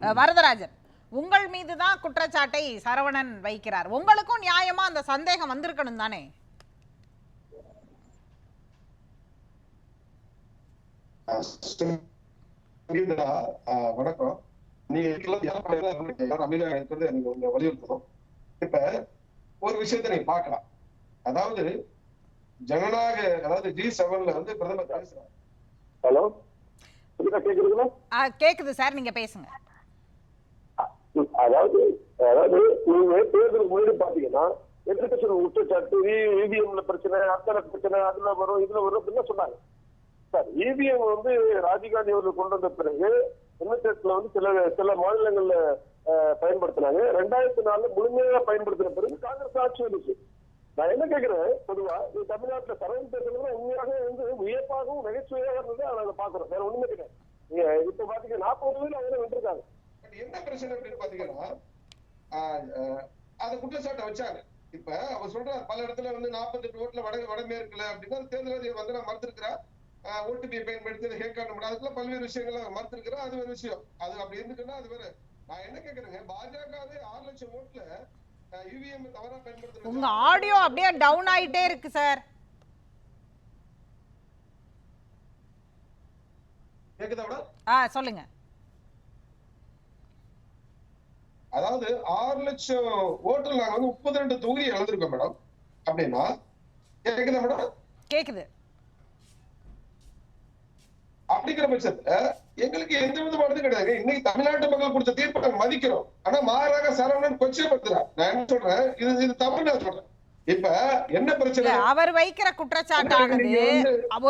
வரதராஜன் உங்கள் மீது தான் குற்றச்சாட்டை சரவணன் வைக்கிறார். உங்களுக்கும் நியாயமா அந்த சந்தேகம் வந்திருக்கணும் தானே? வணக்கம். நீங்க கொஞ்சம் வலியுறுத்தணும். இப்ப ஒரு விஷயத்தை நீங்க பார்க்கலாம். அதாவது ஜனநாயக அதாவது ஜி செவன்ல வந்து பிரதமர் பேசுறாரு ஹலோ கேக்குது சார் நீங்க பேசுங்க. அதாவது அதாவது நீங்க தேர்தலுக்கு முன்னாடி பாத்தீங்கன்னா எதிர்கட்சிகள் குற்றச்சாட்டு இவிஎம்ல பிரச்சனை அத்தனை பிரச்சனை அதுல வரும் இதுல வரும் அப்படின்னு சொன்னாங்க. சார் இவிஎம் வந்து ராஜீவ்காந்தி அவர்கள் கொண்டு வந்த பிறகு என்எஸ்எஸ்ல வந்து சில சில மாநிலங்கள்ல பயன்படுத்தினாங்க. ரெண்டாயிரத்தி நாலுல முழுமையாக பயன்படுத்தின பிறகு காங்கிரஸ் ஆட்சி வந்துச்சு. நான் என்ன கேக்குறேன் பொதுவா இது தமிழ்நாட்டுல தரம் தேர்தல் உண்மையாக வந்து வியப்பாகவும் நகைச்சுவையாக இருந்தது அதை நாங்க பாக்குறோம் வேற ஒண்ணுமே கிடையாது. நீங்க இப்ப பாத்தீங்கன்னா நாற்பது வீடு அவங்க வென்றிருக்காங்க. என்ன பிரச்சனை அப்படின்னு பாத்தீங்கன்னா அந்த குற்றச்சாட்டை வச்சாங்க. இப்ப அவர் சொல்றாரு பல இடத்துல வந்து 48 ஓட்டுல வட வடமேற்குல அப்படின்னா தேர்தல் அதிகாரி வந்து நான் மறுத்திருக்கிறேன். ஓடிபியை பயன்படுத்தி ஹேக்கான முடியாது அதுக்குள்ள பல்வேறு விஷயங்களை மறுத்திருக்கிறேன் அது ஒரு விஷயம். அது அப்படி இருந்துக்குன்னா அது வேற. நான் என்ன கேக்குறேங்க பாஜகவே ஆறு லட்சம் ஓட்டுல யூவிஎம் தவறா பயன்படுத்துறது? உங்க ஆடியோ அப்படியே டவுன் ஆயிட்டே இருக்கு சார் கேக்குதா ஆ சொல்லுங்க. அதாவது ஆறு லட்சம் ஓட்டுல நாங்க வந்து முப்பத்தி ரெண்டு தொகுதி இழந்திருக்கோம் மேடம். அப்படின்னா கேக்குதா மேடம்? கேக்குது. அப்படிங்கிற பட்சத்துல எங்களுக்கு எந்த விதமான இது கிடையாது. இன்னைக்கு தமிழ்நாட்டு மக்கள் கொடுத்த தீர்ப்பை நாங்க மதிக்கிறோம். ஆனா மாறாக சரவணன் கொச்சைப்படுத்துறார். நான் என்ன சொல்றேன்? இது இது தப்பு நான் சொல்றேன். இப்ப என்ன பிரச்சனை? அவர் வைக்கிற குற்றச்சாட்டானது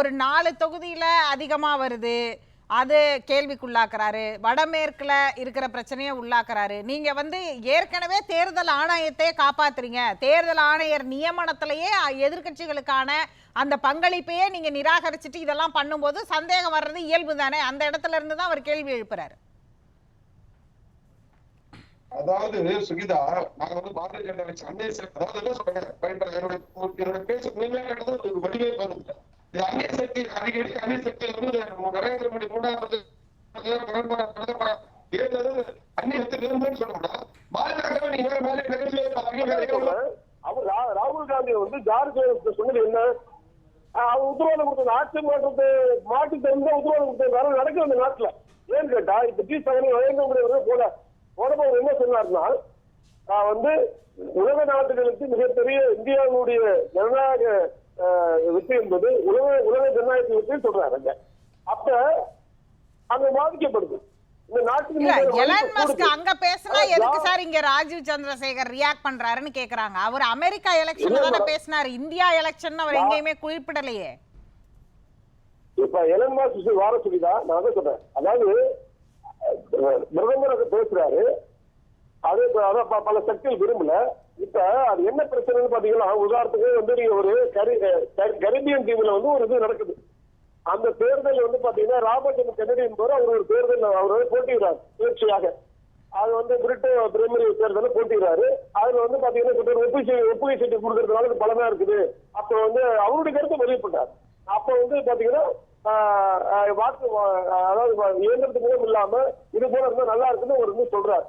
ஒரு நாலு தொகுதியில அதிகமா வருது. அது கேள்விக்குள்ளாக்குறாரு. வடமேற்குல இருக்கிற பிரச்சனையை உள்ளாக்குறாரு. நீங்க வந்து ஏற்கனவே தேர்தல் ஆணையத்தை காப்பாத்துறீங்க. தேர்தல் ஆணையர் நியமனத்திலேயே எதிர்க்கட்சிகளுக்கான அந்த பங்களிப்பையே நீங்க நிராகரிச்சுட்டு இதெல்லாம் பண்ணும்போது சந்தேகம் வர்றது இயல்பு தானே அந்த இடத்துல இருந்து தான் அவர் கேள்வி எழுப்புறாரு. அதாவது சுகிதா நாங்க வந்து பாரதிய ஜனதா கட்சி அன்னைய சக்தி அதாவது என்ன சொல்றேன் பேச்சு உண்மையா கேட்டது ஒரு வடிவே வருது இது அந்நிய சக்தி அடிக்கடி அந்நிய சக்தி வந்து நரேந்திர மோடி மூணாவது ராகுல் காந்தி வந்து ஜார்ஜ் சொன்னது என்ன? அவர் உத்தரவாதம் கொடுத்தது. ஆட்சி மாற்றத்தை மாற்றி தெரிஞ்ச உத்தரவாதம் கொடுத்தது. நடக்குது அந்த நாட்டுல. ஏன்னு கேட்டா இப்ப ஜி செவன் நரேந்திர மோடி போல போனவர் என்ன சொன்னார்னா ஆஹ் வந்து உலக நாடுகளுக்கு மிகப்பெரிய இந்தியாவுடைய ஜனநாயக வெற்றி என்பது உலக உலக ஜனநாயக வெற்றி சொல்றாங்க அப்ப அங்க பாதிக்கப்படுது. அங்க பேசினா எதுக்கு சார் இங்க ராஜீவ் சந்திரசேகர் ரியாக்ட் பண்றாருன்னு கேக்குறாங்க. அவர் அமெரிக்கா எலெக்ஷன்ல தானே. பேசினாரு. இந்தியா எலெக்ஷன் அவர் எங்கேயுமே குறிப்பிடலையே. இப்ப எலன் மாஸ்க் வார சொல்லிதான் நான் சொல்றேன். அதாவது பிரதமர் பேசுறாரு. அது அதான் ப- பல சக்திகள் விரும்பல. இப்ப அது என்ன பிரச்சனைன்னு பாத்தீங்கன்னா உதாரணத்துக்கு வந்து நீங்க ஒரு கரி கரீபியன் தீவுல வந்து ஒரு இது நடக்குது. அந்த தேர்தல் வந்து பாத்தீங்கன்னா ராபர்ட் கென்னடி என்பவர் அவர் ஒரு தேர்தல் அவர் வந்து போட்டியிடார் முயற்சியாக அது வந்து பிரிட்டன் பிரைமரி தேர்தலில் போட்டிடுறாரு அதுல வந்து பாத்தீங்கன்னா கிட்ட ஒப்புகை ஒப்புகை சீட்டு கொடுக்கறதுனால பலமா பலனா இருக்குது. அப்ப வந்து அவருடைய கருத்தை வெளியிட்டார் அப்ப வந்து பாத்தீங்கன்னா வாக்கு அதாவது வா- இயந்திரத்து மூலம் இல்லாம இது போல இருந்தா நல்லா இருக்குன்னு ஒரு இது சொல்றாரு.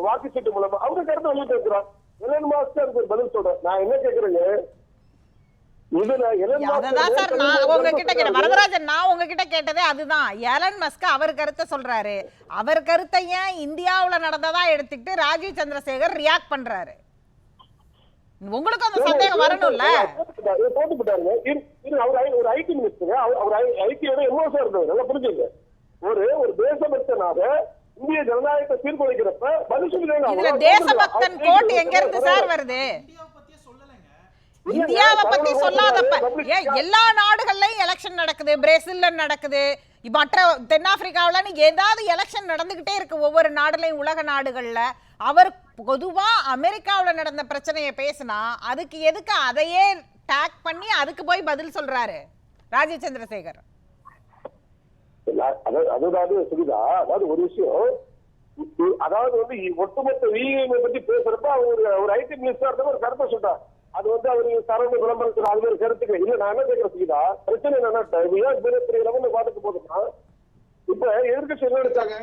வாக்கு சீட்டு மூலமா. அவரு கருத்தை வெளியிட்டு இருக்கிறார் எலன் மாஸ்க் அதுக்கு பதில் சொல்றேன் நான் என்ன கேக்குறேங்க? இதுல எலன் மாஸ்க் அததான் சார் நான் ஏற்கனவே உங்ககிட்ட கேட்டேன். சொல்றாரு. வரதராஜன் நான் உங்ககிட்ட கேட்டதே அதுதான். எலன் மஸ்க் அவர் கருத்தை சொல்றாரு. அவர் கருத்தை ஏன் இந்தியாவுல நடந்ததா எடுத்துக்கிட்டு ராஜீவ் சந்திரசேகர் ரியாக்ட் பண்றாரு? உங்களுக்கு அந்த சந்தேகம் வரணும்ல? இதை போட்டு போட்டாருங்க. அவர் ஒரு ஐடி மினிஸ்டர் அவர் ஐடியோட எம்ஓசா இருந்தவர்? நல்லா புரிஞ்சுங்க. ஒரு ஒரு தேசபக்தனாக இந்திய ஜனநாயகத்தை சீர்குலைக்கிறப்ப இதுல தேசபக்தன் கோட் எங்க இருந்து சார் வருது? இந்தியாவை பத்தி சொல்லாதப்ப ஏன் எல்லா நாடுகள்லயும் எலெக்ஷன் நடக்குது. பிரேசில்ல நடக்குது. மற்ற தென்னாப்பிரிக்காவுல நீ ஏதாவது எலெக்ஷன் நடந்துகிட்டே இருக்கு ஒவ்வொரு நாடுலையும் உலக நாடுகள்ல. அவர் பொதுவா அமெரிக்காவுல நடந்த பிரச்சனையை பேசினா அதுக்கு எதுக்கு அதையே டேக் பண்ணி அதுக்கு போய் பதில் சொல்றாரு ராஜீவ் சந்திரசேகர்? அதாவது சுகிதா அதாவது ஒரு விஷயம் அதாவது வந்து ஒட்டுமொத்த விஐஎம் பத்தி பேசுறப்ப ஒரு- ஐடி மினிஸ்டர் ஒரு கருத்தை சொல்றாரு. அது வந்து அவரு சரவண விளம்பரத்தில் அது மாதிரி கருத்துக்கு. இல்ல நான் என்ன கேட்கிறேன் பிரச்சனை என்னன்னா இது ஏன் பெரிய பெரிய லெவலில் பாத்துட்டு போதுன்னா இப்ப எதிர்கட்சி என்ன எடுத்தாங்க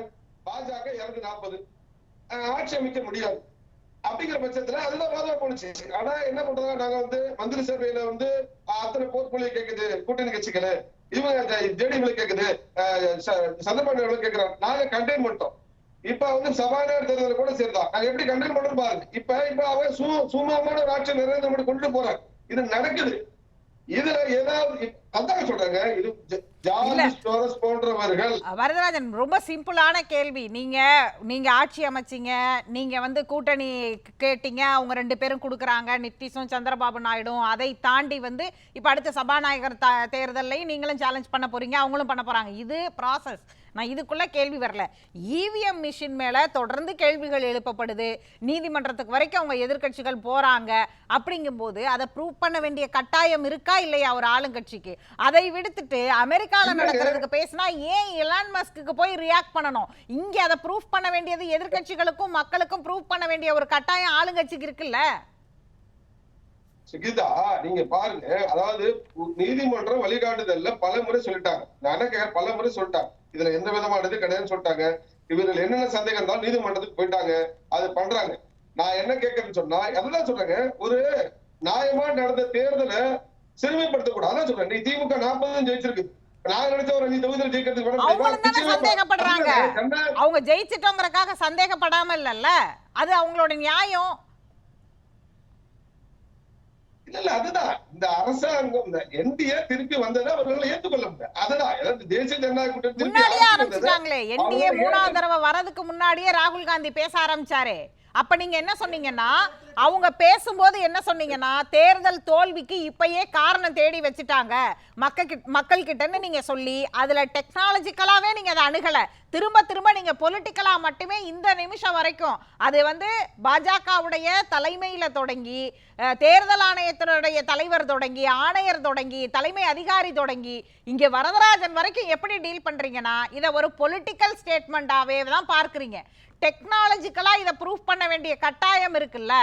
பாஜக இருநூத்தி நாற்பது. ஆட்சி அமைக்க முடியாது. அப்படிங்கிற பட்சத்துல அதுதான் வாதமா போனுச்சு ஆனா என்ன பண்றாங்க நாங்க வந்து மந்திரி சபையில வந்து அத்தனை போர்க்குழியை கேக்குது கூட்டணி கட்சிகளை. இவங்க ஜேடிஎம்ல கேக்குது அஹ், ச- கேக்குறாங்க. நாங்க கண்டெயின் பண்ணிட்டோம். இப்ப வந்து சபாநாயகர் தேர்தல் கூட சேர்ந்தான். அதை எப்படி கண்டெயின் பண்றோம் பாருங்க. இப்ப இப்ப அவர் சு- ஒரு ஆட்சி நரேந்திர மோடி கொண்டு போறாங்க இது நடக்குது. இதுல ஏதாவது வரதராஜன் ரொம்ப சிம்பிளான கேள்வி. நீங்க நீங்க ஆட்சி அமைச்சீங்க நீங்க வந்து கூட்டணி கேட்டீங்க அவங்க ரெண்டு பேரும் கொடுக்குறாங்க நிதிஷும் சந்திரபாபு நாயுடும் அதை தாண்டி வந்து இப்ப அடுத்த சபாநாயகர் த- தேர்தல்லையும் நீங்களும் சேலஞ்ச் பண்ண போறீங்க அவங்களும் பண்ண போறாங்க. இது ப்ராசஸ் நான் இதுக்குள்ள கேள்வி வரல. இவிஎம் மிஷின் மேல தொடர்ந்து கேள்விகள் எழுப்பப்படுது. நீதிமன்றத்துக்கு வரைக்கும் அவங்க எதிர்க்கட்சிகள் போறாங்க. அப்படிங்கும்போது அதை ப்ரூவ் பண்ண வேண்டிய கட்டாயம் இருக்கா இல்லையா ஒரு ஆளுங்கட்சிக்கு? அதை விடுத்துட்டு அமெரிக்கால. நடக்கிறதுக்கு பேசினா ஏன் எலான் மஸ்க்கு போய் ரியாக்ட் பண்ணணும்? இங்க அதை ப்ரூஃப் பண்ண வேண்டியது எதிர்க்கட்சிகளுக்கும் மக்களுக்கும் ப்ரூஃப் பண்ண வேண்டிய ஒரு கட்டாயம் ஆளுங்கட்சிக்கு இருக்குல்ல? சுகிதா நீங்க பாருங்க. அதாவது நீதிமன்றம் வழிகாட்டுதல்ல பல முறை சொல்லிட்டாங்க. நான் பல முறை சொல்லிட்டாங்க. இதுல எந்த விதமானது கிடையாதுன்னு சொல்லிட்டாங்க. இவர்கள் என்னென்ன சந்தேகம் இருந்தாலும் நீதிமன்றத்துக்கு போயிட்டாங்க. அது பண்றாங்க. நான் என்ன கேட்கறேன்னு சொன்னா அதுதான் சொல்றேங்க. ஒரு நியாயமா நடந்த தேர்தலை சிறுமைப்படுத்த கூடாது அதான் சொல்றேன். நீ திமுக நாற்பது ஜெயிச்சிருக்கு. நாங்க நினைச்ச ஒரு அஞ்சு தொகுதியில் ஜெயிக்கிறதுக்கு விட முடியுமா? அவங்களும் தானே நிச்சயமா சந்தேகப்படுறாங்க. ஜன- அவங்க ஜெயிச்சிட்டோங்கறக்காக சந்தேகப்படாம இல்லல்ல? அது அவங்களோட நியாயம். இல்ல இல்ல அதுதான். இந்த அரசாங்கம் இந்த என்டிஏ திருப்பி வந்ததை அவர்களை ஏற்றுக்கொள்ள முடியாது அதுதான். அதாவது தேசிய ஜனநாயக கூட்டணி திருப்பி முன்னாடியே ஆட்சிக்கு வந்ததை ஆரம்பிச்சிட்டாங்களே என்டிஏ அவங்க மூணாவது தடவை வரதுக்கு முன்னாடியே ராகுல் காந்தி பேச ஆரம்பிச்சாரே. அப்ப நீங்க என்ன சொன்னீங்கன்னா அவங்க பேசும்போது என்ன சொன்னீங்கன்னா தேர்தல் தோல்விக்கு இப்பயே காரணம் தேடி வச்சுட்டாங்க. மக்கள் மக்கள் கிட்டன்னு நீங்க சொல்லி அதுல டெக்னாலஜிக்கலாவே நீங்க அதை அணுகல. திரும்ப திரும்ப நீங்க பொலிட்டிக்கலா மட்டுமே இந்த நிமிஷம் வரைக்கும் அது வந்து பாஜகவுடைய தலைமையில தொடங்கி தேர்தல் ஆணையத்தினுடைய தலைவர் தொடங்கி ஆணையர் தொடங்கி தலைமை அதிகாரி தொடங்கி இங்க வரதராஜன் வரைக்கும் எப்படி டீல் பண்றீங்கன்னா இதை ஒரு பொலிட்டிக்கல் ஸ்டேட்மெண்டாவே தான் பார்க்குறீங்க. டெக்னாலஜிக்கலா இதை ப்ரூஃப் பண்ண வேண்டிய கட்டாயம் இருக்குல்ல?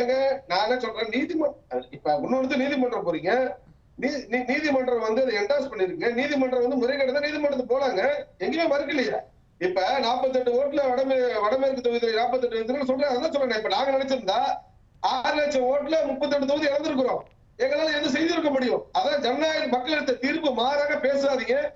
ஒருத்தங்க நான் என்ன சொல்றேன்? நீதிமன்றம் இப்ப இன்னொரு நீதிமன்றம் போறீங்க. நீ- நீதிமன்றம் வந்து அதை என்டாஸ் பண்ணிருக்கு நீதிமன்றம் வந்து முறைகேடு நீதிமன்றத்துக்கு போலாங்க. எங்கேயுமே மறுக்கலையா. இப்ப நாற்பத்தெட்டு ஓட்டுல வடமே வடமேற்கு தொகுதியில் நாற்பத்தெட்டு சொல்றேன். அதான் சொல்றேன் இப்ப நாங்க நினைச்சிருந்தா ஆறு லட்சம் ஓட்டுல முப்பத்தெட்டு தொகுதி இழந்திருக்கிறோம். எங்களால எதுவும் செய்திருக்க முடியும்? அதான் ஜனநாயக மக்கள் எடுத்த தீர்ப்பு மாறாக பேசாதீங்க.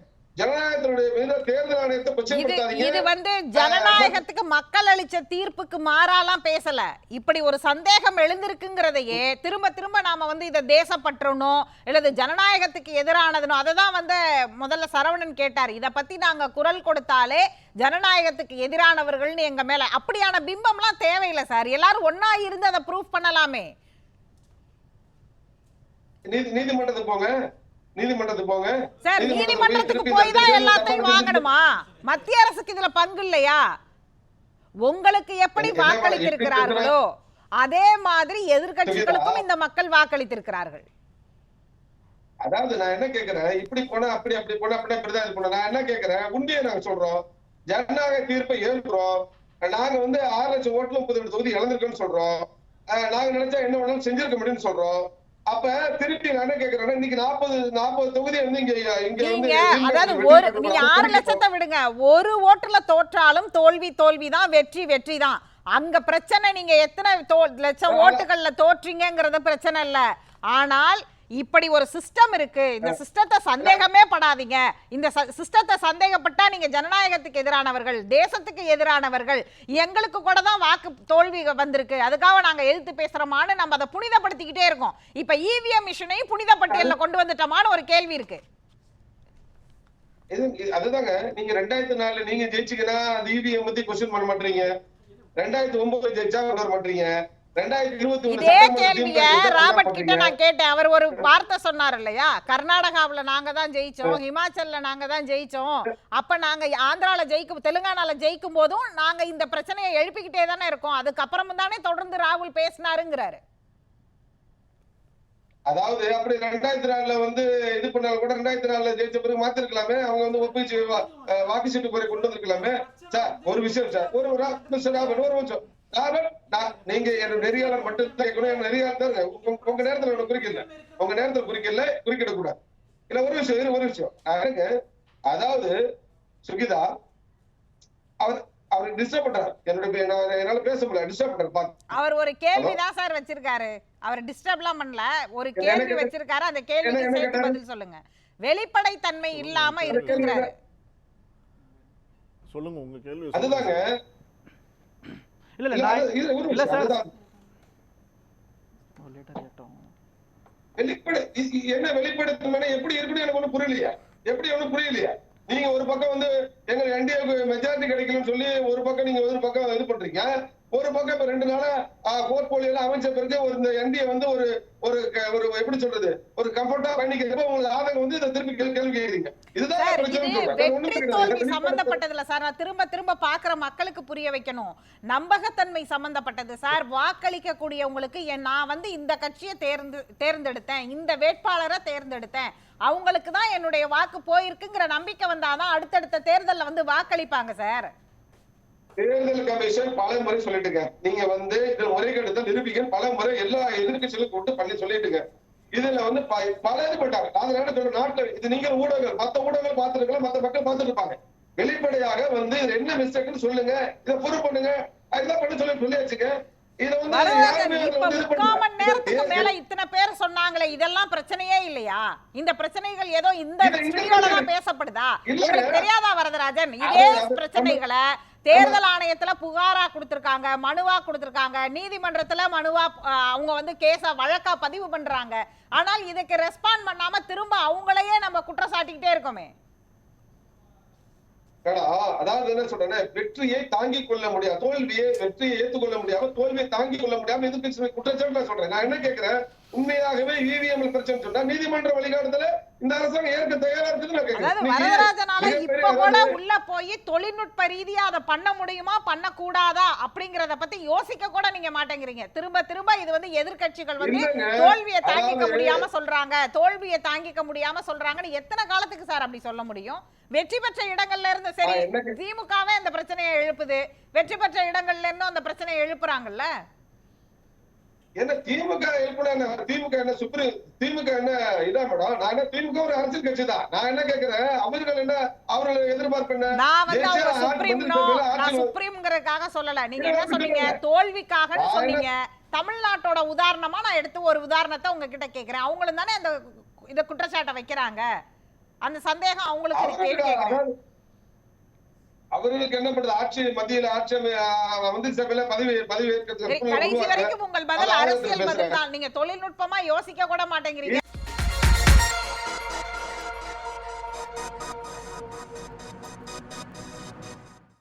இது வந்து ஜனநாயகத்துக்கு மக்கள் அளிச்ச தீர்ப்புக்கு மாறாலாம் பேசல. இப்படி ஒரு சந்தேகம் எழுந்திருக்குங்கிறதையே திரும்ப திரும்ப நாம வந்து இதை தேசப்பற்றணும் இல்லது ஜனநாயகத்துக்கு எதிரானதுனோ அதை தான் வந்து முதல்ல சரவணன் கேட்டார். இதை பத்தி நாங்க குரல் கொடுத்தாலே ஜனநாயகத்துக்கு எதிரானவர்கள்னு எங்க மேல. அப்படியான பிம்பம்லாம் தேவையில்லை சார். எல்லாரும் ஒண்ணா இருந்து அதை ப்ரூஃப் பண்ணலாமே. நீதி நீதிமன்றத்துக்கு போங்க. நீதிமன்றத்துக்கு போங்க. சார் நீதிமன்றத்துக்கு போய் தான் எல்லாத்தையும் வாங்கணுமா? மத்திய அரசுக்கு இதுல பங்கு இல்லையா? உங்களுக்கு எப்படி என்ன மாதிரி வாக்களித்திருக்கிறார்களோ அதே மாதிரி எதிர்க்கட்சிகளுக்கும் இந்த மக்கள் வாக்களித்திருக்கிறார்கள். அதாவது நான் என்ன கேக்குறேன்? இப்படி போனா அப்படி அப்படி போனா அப்படி இப்படிதான் இது நான் என்ன கேக்குறேன்? உண்மையை நாங்க சொல்றோம். ஜனநாயக தீர்ப்பை ஏற்கிறோம். நாங்க வந்து ஆறு லட்சம் ஓட்டுல முப்பது தொகுதி இழந்திருக்கோம்னு சொல்றோம். நாங்க நினைச்சா என்ன வேணாலும் செஞ்சிருக்க முடியும்னு சொல்றோம். அப்ப திருப்பி நான் என்ன கேக்குறேன்னா இன்னைக்கு நாற்பது நாற்பது தொகுதி வந்து இங்க இங்க வந்து அதாவது ஒரு நீங்க. ஆறு லட்சத்தை விடுங்க. ஒரு ஓட்டுல தோற்றாலும் தோல்வி தோல்வி தான் வெற்றி வெற்றி தான். அங்க பிரச்சனை நீங்க எத்தனை லட்சம் ஓட்டுகள்ல தோற்றீங்கிறது பிரச்சனை இல்ல. ஆனால் இப்படி ஒரு சிஸ்டம் இருக்கு. இந்த சிஸ்டத்தை சந்தேகமே படாதீங்க. இந்த சிஸ்டத்தை சந்தேகப்பட்டா நீங்க ஜனநாயகத்துக்கு எதிரானவர்கள் தேசத்துக்கு எதிரானவர்கள் எங்களுக்கு கூட தான் வாக்கு தோல்வி வந்திருக்கு. அதுக்காக நாங்க எதிர்த்து பேசுறோமான்னு நம்ம அதை புனிதப்படுத்திக்கிட்டே இருக்கோம். இப்ப இவிஎம் மிஷினையும் புனித பட்டியல்ல கொண்டு வந்துட்டோமான்னு ஒரு கேள்வி இருக்கு. அதுதாங்க. நீங்க ரெண்டாயிரத்தி நாலுல நீங்க ஜெயிச்சீங்கன்னா அந்த இவிஎம் பத்தி கொஸ்டின் பண்ண மாட்டீங்க. ரெண்டாயிரத்தி ஒன்பது ஜெயிச்சா கொண்டு வர மாட்டீங்க. இதே கேள்விய ராபர்ட் கிட்ட. நான் கேட்டேன். அவர் ஒரு வார்த்தை சொன்னார் இல்லையா கர்நாடகாவுல நாங்க தான் ஜெயிச்சோம் ஹிமாச்சல்ல நாங்க தான் ஜெயிச்சோம். அப்ப நாங்க ஆந்திரால ஜெயிக்கும் தெலுங்கானால ஜெயிக்கும் போதும் நாங்க இந்த பிரச்சனையை எழுப்பிக்கிட்டே தானே இருக்கோம். அதுக்கப்புறமும் தானே தொடர்ந்து ராகுல் பேசினாருங்கிறாரு. அதாவது அப்படி ரெண்டாயிரத்தி நாலுல வந்து இது பண்ணாலும் கூட ரெண்டாயிரத்தி நாலுல ஜெயிச்ச பிறகு மாத்திருக்கலாமே? அவங்க வந்து ஒப்பிச்சு வாக்கு சீட்டு முறை கொண்டு வந்திருக்கலாமே? சார் ஒரு விஷயம் சார் ஒரு ஒரு ராபர்ட் ஒரு நிமிஷம். நீங்க நெறியாளர் என் நெறியாளர் தான் இருங்க. உங்க- நேரத்துல குறிக்கல. உங்க நேரத்துல குறிக்கல குறிக்கிட கூடாது இல்ல ஒரு விஷயம் ஒரு விஷயம். நான் இருங்க. அதாவது சுகிதா டிஸ்டர்ப் பண்றாரு. என்னோட என்னால பேச முடியல. டிஸ்டர்ப் பண்றாரு. அவர் ஒரு கேள்வி தான் சார் வச்சிருக்காரு. அவர் டிஸ்டர்ப்லாம் பண்ணல. ஒரு கேள்வி? வச்சிருக்காரு. அந்த கேள்விக்கு என்ன சேர்த்து? பதில் சொல்லுங்க. வெளிப்படை தன்மை இல்லாம கேள்வி இருக்குங்கிறாரு சொல்லுங்க உங்க கேள்வி அதுதாங்க. இல்ல இல்ல நான் இல்ல சார். லேட்டா கேட்டோம் வெளிப்படை என்ன வெளிப்படுத்தணும் எப்படி இருக்குன்னு எனக்கு ஒண்ணும் புரியலையா? எப்படி ஒண்ணும் புரியலையா? நீங்க ஒரு பக்கம் வந்து எங்க என்டிஏக்கு மெஜாரிட்டி கிடைக்கலன்னு சொல்லி ஒரு பக்கம் நீங்க ஒரு பக்கம் இது பண்றீங்க. ஒரு பக்கம் இப்ப ரெண்டு நாளா போர்ட்போலியோ அமைச்ச பிறகு ஒரு இந்த என்டிஏ வந்து ஒரு ஒரு ஒரு எப்படி சொல்றது ஒரு கம்ஃபர்டா பயணிக்கிறப்ப உங்களுக்கு ஆதங்கம் வந்து இதை திருப்பி கேள்வி கேட்குறீங்க. சம்பந்தப்பட்டதுல சார் நான் திரும்ப திரும்ப பாக்குற மக்களுக்கு புரிய வைக்கணும். நம்பகத்தன்மை சம்பந்தப்பட்டது சார். வாக்களிக்க கூடியவங்களுக்கு நான் வந்து இந்த கட்சியை தேர்ந்து தேர்ந்தெடுத்தேன். இந்த வேட்பாளரை தேர்ந்தெடுத்தேன். அவங்களுக்கு தான் என்னுடைய வாக்கு போயிருக்குங்கிற நம்பிக்கை வந்தாதான் அடுத்தடுத்த தேர்தல்ல வந்து வாக்களிப்பாங்க சார். தேர்தல் கமிஷன் பல முறை சொல்லிட்டுங்க. நீங்க வந்து இந்த முறைகேடு தான் நிரூபிக்க பல முறை எல்லா எதிர்க்கட்சிகளும் கூட்டு பண்ணி சொல்லிட்டுங்க. இதுல வந்து பல இது பண்ணாங்க நான் என்ன சொல்றேன் நாட்டுல இது நீங்க ஊடகங்கள் மத்த ஊடகங்கள் பார்த்திருக்கலாம் மத்த மக்கள் பார்த்துட்டு இருப்பாங்க வெளிப்படையாக வந்து இது என்ன மிஸ்டேக்னு சொல்லுங்க. இதை ப்ரூவ் பண்ணுங்க. இதெல்லாம் பண்ண சொல்லி சொல்லியாச்சுங்க. சொன்னாங்களே இதெல்லாம் பிரச்சனையே இல்லையா? இந்த பிரச்சனைகள் ஏதோ இந்த. பேசப்படுதா? தெரியாதா வரதராஜன்? இதே பிரச்சனைகளை தேர்தல் ஆணையத்துல புகாரா கொடுத்திருக்காங்க மனுவா கொடுத்திருக்காங்க. நீதிமன்றத்துல மனுவா அவங்க வந்து கேஸா வழக்கா பதிவு பண்றாங்க. ஆனால் இதுக்கு ரெஸ்பாண்ட் பண்ணாம திரும்ப அவங்களையே நம்ம குற்றம் சாட்டிக்கிட்டே இருக்கோமே. அதாவது என்ன சொல்றேன்னா வெற்றியை தாங்கிக் கொள்ள முடியாது தோல்வியை வெற்றியை ஏற்றுக்கொள்ள முடியாம தோல்வியை தாங்கிக் கொள்ள முடியாம எதிர்ப்பு குற்றச்சாட்டு நான் சொல்றேன். நான் என்ன கேட்கிறேன் உண்மையாகவே இவிஎம் பிரச்சனை சொன்னா நீதிமன்ற வழிகாட்டுதல இந்த அரசாங்கம் ஏற்க தயாரா இன்னைக்கு வரதராஜனால இப்ப கூட உள்ள போய் தொழில்நுட்ப ரீதியா அதை பண்ண முடியுமா? பண்ண கூடாதா அப்படிங்கறத பத்தி யோசிக்க கூட நீங்க மாட்டேங்கிறீங்க. திரும்ப திரும்ப இது வந்து எதிர்க்கட்சிகள் வந்து. தோல்வியை தாங்கிக்க முடியாம சொல்றாங்க. தோல்வியை தாங்கிக்க முடியாம சொல்றாங்கன்னு எத்தனை காலத்துக்கு சார் அப்படி சொல்ல முடியும்? வெற்றி பெற்ற இடங்கள்ல இருந்து சரி திமுகவே அந்த பிரச்சனையை எழுப்புது. வெற்றி பெற்ற இடங்கள்ல இருந்தும் அந்த பிரச்சனையை எழுப்புறாங்கல்ல? என்ன திமுக எழுப்பினா? திமுக என்ன சுப்ரீம் திமுக என்ன இதா மேடம்? நான் என்ன திமுக ஒரு அரசியல் கட்சி தான். நான் என்ன கேட்கிறேன் அவர்கள் என்ன அவர்கள் எதிர்பார்ப்பு என்ன? நான் வந்து ஆட்சி சுப்ரீம் நான் சுப்ரீம்ங்கிறதுக்காக சொல்லல. நீங்க என்ன சொன்னீங்க? என்ன- சொன்னீங்க. தமிழ்நாட்டோட உதாரணமா நான் எடுத்து ஒரு உதாரணத்தை உங்ககிட்ட கேக்குறேன். அவங்களும் தானே அந்த இந்த குற்றச்சாட்டை வைக்கிறாங்க. அந்த சந்தேகம் அவங்களுக்கு இருக்கு, அதாவது அவர்களுக்கு என்ன பண்றது ஆட்சி மத்தியில ஆட்சி வந்து சபையில பதவி பதவி கடைசி. வரைக்கும் உங்கள் பதில் அரசியல். பதில் தான் நீங்க தொழில்நுட்பமா யோசிக்க கூட மாட்டேங்கிறீங்க